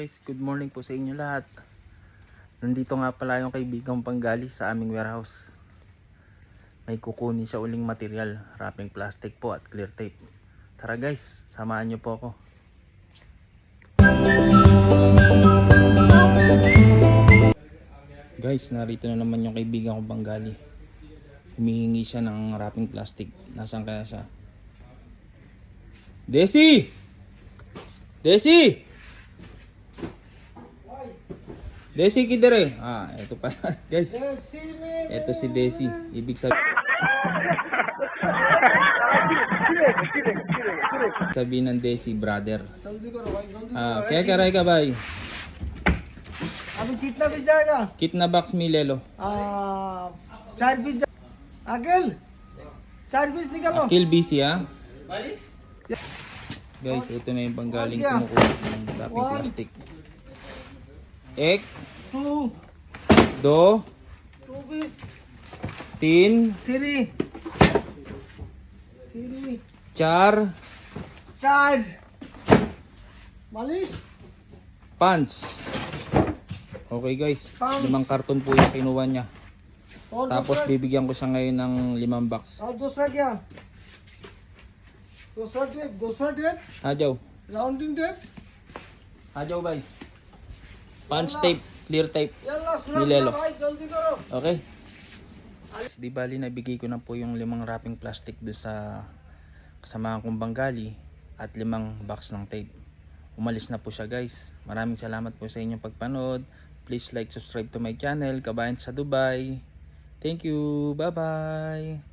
Guys, good morning po sa inyo lahat. Nandito nga pala yung kaibigang panggali sa aming warehouse. May kukunin siya uling material, wrapping plastic po at clear tape. Tara guys, samahan niyo po ako. Guys, narito na naman yung kaibigan ko panggali. Humihingi siya ng wrapping plastic. Nasaan kaya siya? Desi! Desi! Desi kidere. Ah, ito pa guys. Ito si Desi. Ibig sabihin sabihin ng Desi brother. Ah, क्या कर रहा है का भाई? अभी कितना पीस जाएगा कितना बॉक्स मिले लो? आ, चार पीस जा- अकेल चार पीस निकालो Kill busy ah. Guys, ito na yung panggaling kumukuha ng wrapping One. plastic. Ek, Two. Do. Two bis. Tin. Three. Three. Char. Char. Malis. Pants. Okay guys, Pants. limang karton po yung kinuha niya. All Tapos bibigyan ko siya ngayon ng limang box. Oh, dosra kya? Dosra dip, dosra dip. Hajaw. Rounding dip. Hajaw bhai. Punch tape, clear tape ni Lelo. Okay. Di bali nabigay ko na po yung limang wrapping plastic do sa kasama kong banggali at limang box ng tape. Umalis na po siya guys. Maraming salamat po sa inyong pagpanood. Please like, subscribe to my channel, Kabayan sa Dubai. Thank you. Bye-bye.